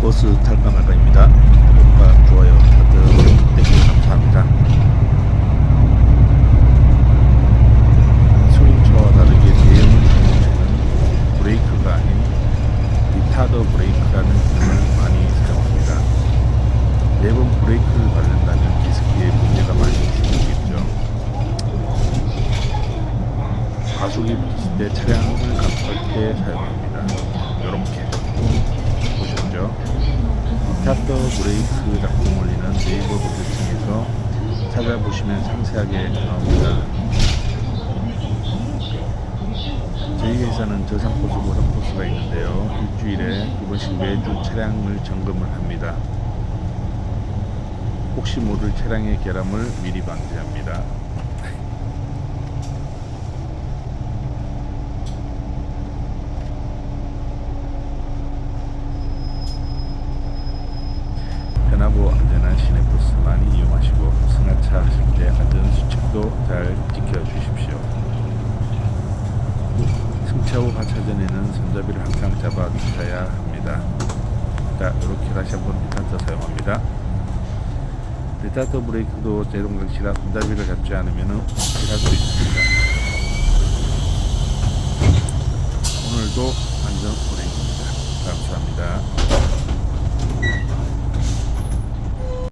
버스 탈까 말까입니다. 구독과 좋아요 버튼 댓글 감사합니다. 스윙처와 다르게 대형 자동차는 브레이크가 아닌 리타더 브레이크라는 기능을 많이 사용합니다. 매번 브레이크를 밟는다면 디스크에 문제가 많이 생기겠죠. 가속이 붙을 때 차량을 감쌀 때 사용합니다. 이렇게? 리타더 브레이크 작동 원리는 네이버 검색창에서 찾아보시면 상세하게 나옵니다. 저희 회사는 저상코스 고상코스가 있는데요. 일주일에 두 번씩 매주 차량을 점검을 합니다. 혹시 모를 차량의 결함을 미리 방지합니다. 편하고 안전한 시내버스 많이 이용하시고 승하차 하실 때 안전 수칙도 잘 지켜주십시오. 승차 후 하차 전에는 손잡이를 항상 잡아 주셔야 합니다. 자, 이렇게 다시 한번 리타터 사용합니다. 리타터 브레이크도 제동장치라 손잡이를 잡지 않으면 멈출할 수 있습니다. 오늘도 안전 운행입니다. 감사합니다.